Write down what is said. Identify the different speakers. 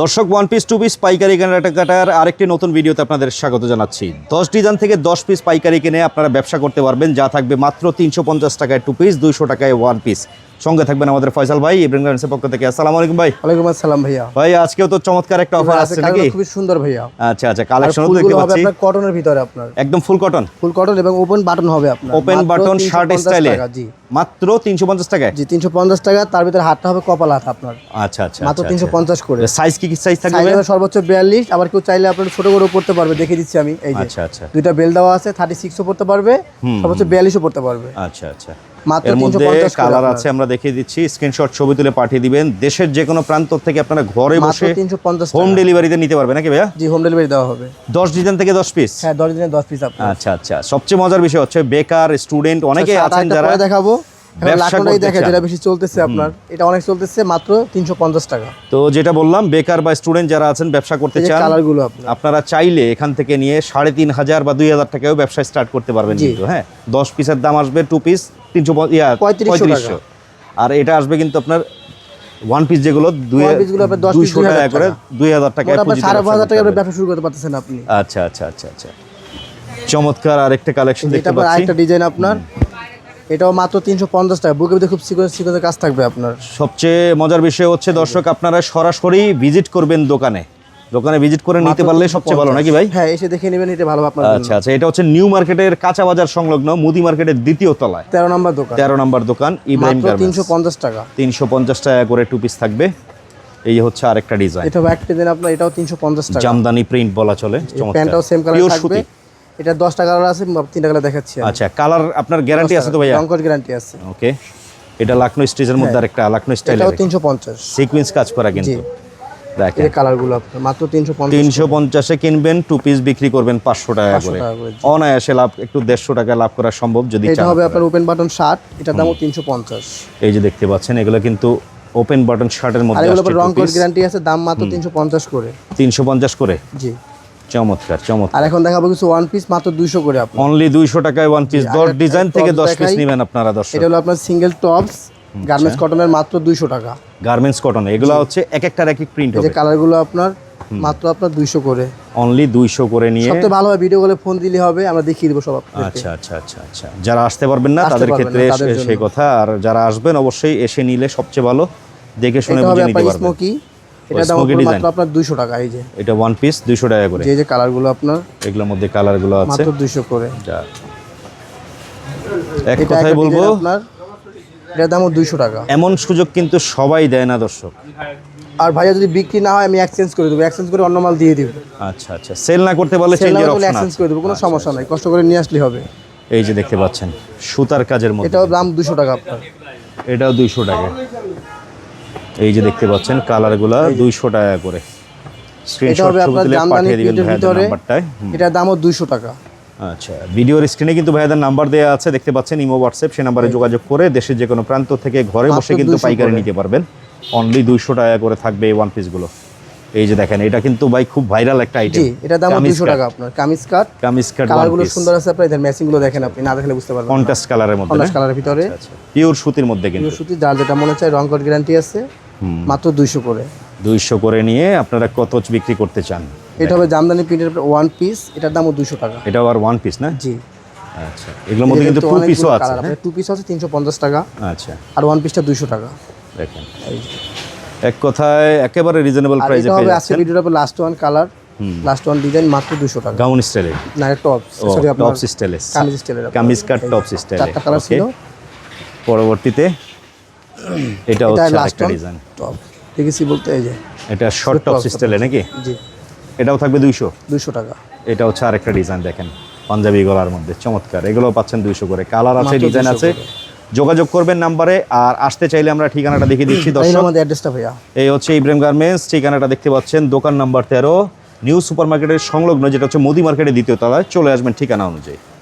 Speaker 1: দর্শক one piece two piece পাইকারি কেনাকাটার আরেকটি নতুন ভিডিওতে আপনাদের স্বাগত জানাচ্ছি। দশ ডিজাইন থেকে দশ পিস পাইকারি কিনে আপনারা ব্যবসা করতে পারবেন, যা থাকবে মাত্র তিনশো পঞ্চাশ টাকায় টু পিস দুইশো টাকায় ওয়ান পিস সঙ্গে থাকবেন আমাদের ফয়সাল ভাই ইব্রাহিম গার্মেন্টসের পক্ষ থেকে। আসসালামু আলাইকুম ভাই।
Speaker 2: ওয়ালাইকুম আসসালাম ভাইয়া।
Speaker 1: ভাই আজকেও তো চমৎকার একটা অফার আসছে নাকি?
Speaker 2: খুবই সুন্দর ভাইয়া।
Speaker 1: আচ্ছা আচ্ছা কালেকশন দেখতে পাচ্ছি।
Speaker 2: আপনার কটনের ভিতরে আপনার।
Speaker 1: একদম ফুল কটন
Speaker 2: ফুল কটন এবং ওপেন বাটন হবে আপনার।
Speaker 1: ওপেন বাটন শার্ট স্টাইলে
Speaker 2: জি।
Speaker 1: মাত্র তিনশো পঞ্চাশ টাকায়?
Speaker 2: জি তিনশো পঞ্চাশ টাকা তার ভিতরে হাতটা হবে কপাল হাত আপনার।
Speaker 1: আচ্ছা আচ্ছা
Speaker 2: মাত্র তিনশো পঞ্চাশ করে।
Speaker 1: সাইজ কি কি সাইজ থাকবে
Speaker 2: সাইজ সর্বোচ্চ বিয়াল্লিশ আবার কেউ চাইলে আপনার ছোট করে পড়তে পারবে দেখে দিচ্ছি আমি এই যে।
Speaker 1: আচ্ছা আচ্ছা।
Speaker 2: দুইটা বেল দেওয়া আছে থার্টি ও পড়তে পারবে সর্বোচ্চ 42 ও পড়তে পারবে।
Speaker 1: আচ্ছা আচ্ছা। এর মধ্যে কালার আছে আমরা দেখিয়ে দিচ্ছি। স্ক্রিনশট ছবি তুলে পাঠিয়ে দিবেন। দেশের যে কোনো প্রান্ত থেকে আপনারা ঘরে বসে
Speaker 2: তিনশো পঞ্চাশ
Speaker 1: হোম ডেলিভারিতে নিতে পারবেন নাকি ভাইয়া?
Speaker 2: জি হোম ডেলিভারি দেওয়া হবে।
Speaker 1: দশ ডিজাইন থেকে দশ পিস
Speaker 2: হ্যাঁ দশ দিনে দশ পিস
Speaker 1: আচ্ছা আচ্ছা। সবচেয়ে মজার বিষয় হচ্ছে বেকার স্টুডেন্ট অনেকে আছেন
Speaker 2: একটা
Speaker 1: যারা
Speaker 2: দেখাবো। দেখা যেটা বেশি চলতেছে আপনার। এটা অনেক চলতেছে মাত্র তিনশো পঞ্চাশ টাকা।
Speaker 1: তো যেটা বললাম বেকার বা স্টুডেন্ট যারা আছেন ব্যবসা করতে চান
Speaker 2: কালারগুলো আপনারা।
Speaker 1: চাইলে এখান থেকে নিয়ে সাড়ে তিন হাজার বা দুই হাজার টাকাও ব্যবসা স্টার্ট করতে পারবেন কিন্তু হ্যাঁ? দশ পিসের দাম আসবে টু পিস তিনশো
Speaker 2: 3500
Speaker 1: পঁয়ত্রিশশো আর এটা আসবে কিন্তু আপনার ওয়ান পিস যেগুলো দুই
Speaker 2: One piece গুলো আপনার 10 piece
Speaker 1: দুইশো টাকা করে দুই হাজার টাকা
Speaker 2: সাড়ে পাঁচ হাজার টাকা ব্যবসা শুরু করতে পারতেছেন আপনি।
Speaker 1: আচ্ছা আচ্ছা আচ্ছা আচ্ছা। চমৎকার আরেকটা কালেকশন দেখতে পাচ্ছি।
Speaker 2: আরেকটা ডিজাইন আপনার। এটাও মাত্র তিনশো পঞ্চাশ টাকা। বুকের ভিতরে খুব সিকোয়েন্স সিকোয়েন্সের কাজ থাকবে আপনার।
Speaker 1: সবচেয়ে মজার বিষয় হচ্ছে দর্শক আপনারা সরাসরি ভিজিট করবেন দোকানে। দোকানে ভিজিট করে নিতে পারলে সবচেয়ে ভালো নাকি ভাই?
Speaker 2: হ্যাঁ এসে দেখে নেবেন এটা ভালো আপনার
Speaker 1: আচ্ছা আচ্ছা এটা হচ্ছে নিউ মার্কেটের কাঁচা বাজার সংলগ্ন মুদি মার্কেটের দ্বিতীয় তলায়।
Speaker 2: তেরো নম্বর দোকান।
Speaker 1: তেরো নম্বর দোকান ইব্রাহিম
Speaker 2: তিনশো পঞ্চাশ টাকা।
Speaker 1: তিনশো পঞ্চাশ টাকা করে টু পিস থাকবে। এই হচ্ছে আরেকটা ডিজাইন
Speaker 2: এটা একটা ডিজাইন আপনার এটাও তিনশো পঞ্চাশ টাকা।
Speaker 1: জামদানি প্রিন্ট বলা চলে
Speaker 2: প্যান্টটাও সেম কালার থাকবে। এটা দশটা কালার আছে তিনটা কালার দেখাচ্ছি
Speaker 1: আচ্ছা কালার আপনার গ্যারান্টি আছে তো ভাইয়া?
Speaker 2: রংকট গ্যারান্টি আছে।
Speaker 1: ওকে এটা লাকনো স্টেজের মধ্যে আরেকটা লাকনো স্টাইল
Speaker 2: হ্যাঁ। এটাও তিনশো পঞ্চাশ।
Speaker 1: সিকোয়েন্স কাজ করা কিন্তু। দেখেন।
Speaker 2: এই কালারগুলো আপনার মাত্র তিনশো পঞ্চাশ
Speaker 1: তিনশো পঞ্চাশে কিনবেন টু পিস বিক্রি করবেন
Speaker 2: 500 টাকা করে,
Speaker 1: অনায়াসে লাভ একটু দেড়শো টাকা লাভ করা সম্ভব যদি
Speaker 2: এটা হবে আপনার। ওপেন বাটন শার্ট এটার দামও তিনশো পঞ্চাশ।
Speaker 1: এই যে দেখতে পাচ্ছেন এগুলো কিন্তু ওপেন বাটন শার্টের
Speaker 2: আর
Speaker 1: মধ্যে
Speaker 2: এগুলো রং কোড গ্যারান্টি আছে দাম মাত্র তিনশো পঞ্চাশ করে।
Speaker 1: তিনশো পঞ্চাশ করে?
Speaker 2: জি।
Speaker 1: চমৎকার চমৎকার।
Speaker 2: আর এখন দেখাবো কিছু ওয়ান পিস মাত্র দুইশো করে আপনার।
Speaker 1: অনলি দুইশো টাকায় ওয়ান পিস দশ
Speaker 2: আরেকটা
Speaker 1: ডিজাইন থেকে
Speaker 2: tops
Speaker 1: দশ পিস নেবেন আপনারা দর্শক।
Speaker 2: এটা হলো আপনার সিঙ্গেল টপস গার্মেন্টস কটনের মাত্র দুইশো টাকা।
Speaker 1: গার্মেন্টস কটন এগুলো হচ্ছে এক একটার এক এক প্রিন্ট
Speaker 2: এই যে
Speaker 1: হবে।
Speaker 2: কালারগুলো আপনার মাত্র আপনার দুইশো করে।
Speaker 1: অনলি দুইশো করে নিয়ে।
Speaker 2: সবচেয়ে ভালো হয় ভিডিও কলে ফোন দিলে হবে আমরা দেখিয়ে দেবো সব।
Speaker 1: আচ্ছা আচ্ছা আচ্ছা আচ্ছা। যারা আসতে পারবেন না তাদের ক্ষেত্রে সেই কথা। আর যারা আসবেন অবশ্যই এসে নিলে সবচেয়ে ভালো। দেখে শুনে
Speaker 2: হবে
Speaker 1: বুঝে নিতে পারবেন।
Speaker 2: স্মোকি এটা দাম? মাত্র আপনার দুইশো টাকা এই যে।
Speaker 1: এটা ওয়ান পিস দুইশো টাকা করে।
Speaker 2: এই যে যে কালারগুলো আপনার
Speaker 1: এগুলোর মধ্যে কালারগুলো আছে।
Speaker 2: মাত্র দুইশো করে।
Speaker 1: এক
Speaker 2: একটা
Speaker 1: বলব
Speaker 2: আপনার এটার দামও দুইশো টাকা।
Speaker 1: এমন সুযোগ কিন্তু সবাই দেয় না দর্শক।
Speaker 2: আর ভাইয়া যদি বিক্রি না হয় আমি এক্সচেঞ্জ করে দেবো। এক্সচেঞ্জ করে অন্য মাল দিয়ে দিব।
Speaker 1: আচ্ছা আচ্ছা। সেল না করতে পারলে চেঞ্জের অপশন
Speaker 2: এক্সচেঞ্জ করে দেবো কোনো সমস্যা নাই। কষ্ট করে নিয়ে আসলে হবে।
Speaker 1: এই যে দেখতে পাচ্ছেন সুতার কাজের মধ্যে।
Speaker 2: এটাও দাম দুশো টাকা আপনার।
Speaker 1: এটাও দুইশো টাকা। এই যে দেখতে পাচ্ছেন কালারগুলা দুইশো টাকা করে।
Speaker 2: এটা
Speaker 1: স্ক্রিনশট
Speaker 2: হবে
Speaker 1: ছবি
Speaker 2: আপনার
Speaker 1: তুলে
Speaker 2: জামদানি
Speaker 1: পাঠিয়ে দিবেন ভাইয়াদের নাম্বারটায়।
Speaker 2: এটার দামও দুইশো টাকা।
Speaker 1: আচ্ছা ভিডিওর স্ক্রিনে কিন্তু ভাইয়াদের নাম্বার দেওয়া আছে দেখতে পাচ্ছেন ইমো হোয়াটসঅ্যাপ সেই নাম্বারে যোগাযোগ করে দেশের যে কোনো প্রান্ত থেকে ঘরে বসে কিন্তু পাইকারি নিতে পারবেন। অনলি দুইশো টাকা করে থাকবে এই ওয়ান পিসগুলো এই যে দেখেন এটা কিন্তু ভাই খুব ভাইরাল একটা আইটেম
Speaker 2: জি এটার দামও দুইশো টাকা আপনার। কামিজ কাট
Speaker 1: কামিজ কাট
Speaker 2: কালারগুলো সুন্দর আছে আপনার এদের ম্যাচিংগুলো দেখেন আপনি না দেখলে বুঝতে পারবেন
Speaker 1: কন্ট্রাস্ট কালারের মধ্যে
Speaker 2: কন্ট্রাস্ট কালারের ভিতরে।
Speaker 1: আচ্ছা পিওর সুতির মধ্যে কিন্তু।
Speaker 2: সুতি যার যেটা মনে চায় রং গ্যারান্টি আছে। মাত্র দুইশো করে।
Speaker 1: দুইশো করে নিয়ে আপনারা কত বিক্রি করতে চান?
Speaker 2: এটা হবে জামদানি প্রিন্টের ওয়ান পিস এটার দামও দুইশো টাকা।
Speaker 1: এটা আবার ওয়ান পিস না?
Speaker 2: জি।
Speaker 1: আচ্ছা এগুলোর মধ্যে কিন্তু টু পিসও আছে হ্যাঁ?
Speaker 2: টু পিস আছে তিনশো পঞ্চাশ টাকা।
Speaker 1: আচ্ছা।
Speaker 2: আর ওয়ান পিসটা দুইশো টাকা।
Speaker 1: দেখেন। এক কথায় একেবারে রিজনেবল প্রাইসে পেয়ে
Speaker 2: হবে আজকে
Speaker 1: যাচ্ছেন।
Speaker 2: ভিডিওটা last one colour last one design মাত্র দুশো টাকা।
Speaker 1: গাউন স্টাইলে
Speaker 2: না টপ সরি আপনার
Speaker 1: টপস স্টাইলে
Speaker 2: কামিজ স্টাইলের
Speaker 1: কামিজ কাট টপস স্টাইলে
Speaker 2: চারটা কালার ছিল।
Speaker 1: পরবর্তীতে এটা হচ্ছে আরেকটা ডিজাইন
Speaker 2: টপ দেখেছি বলতে এই যে
Speaker 1: এটা শর্ট টপস স্টাইলে নাকি?
Speaker 2: জি।
Speaker 1: এটাও থাকবে দুইশো?
Speaker 2: দুইশো টাকা।
Speaker 1: এটা হচ্ছে আরেকটা ডিজাইন দেখেন। পাঞ্জাবি গলার মধ্যে চমৎকার। এগুলো পাচ্ছেন দুইশো করে। কালার আছে ডিজাইন আছে। যোগাযোগ করবেন নাম্বারে আর আসতে চাইলে আমরা ঠিকানাটা দেখিয়ে দিচ্ছি
Speaker 2: এই
Speaker 1: দর্শক।
Speaker 2: আমাদের অ্যাড্রেসটা ভাইয়া।
Speaker 1: এই হচ্ছে ইব্রাহিম গার্মেন্টস ঠিকানাটা দেখতে পাচ্ছেন দোকান নাম্বার তেরো নিউ সুপার মার্কেটের সংলগ্ন যেটা হচ্ছে মোদি মার্কেটের দ্বিতীয় তলায়। চলে আসবেন ঠিকানা অনুযায়ী।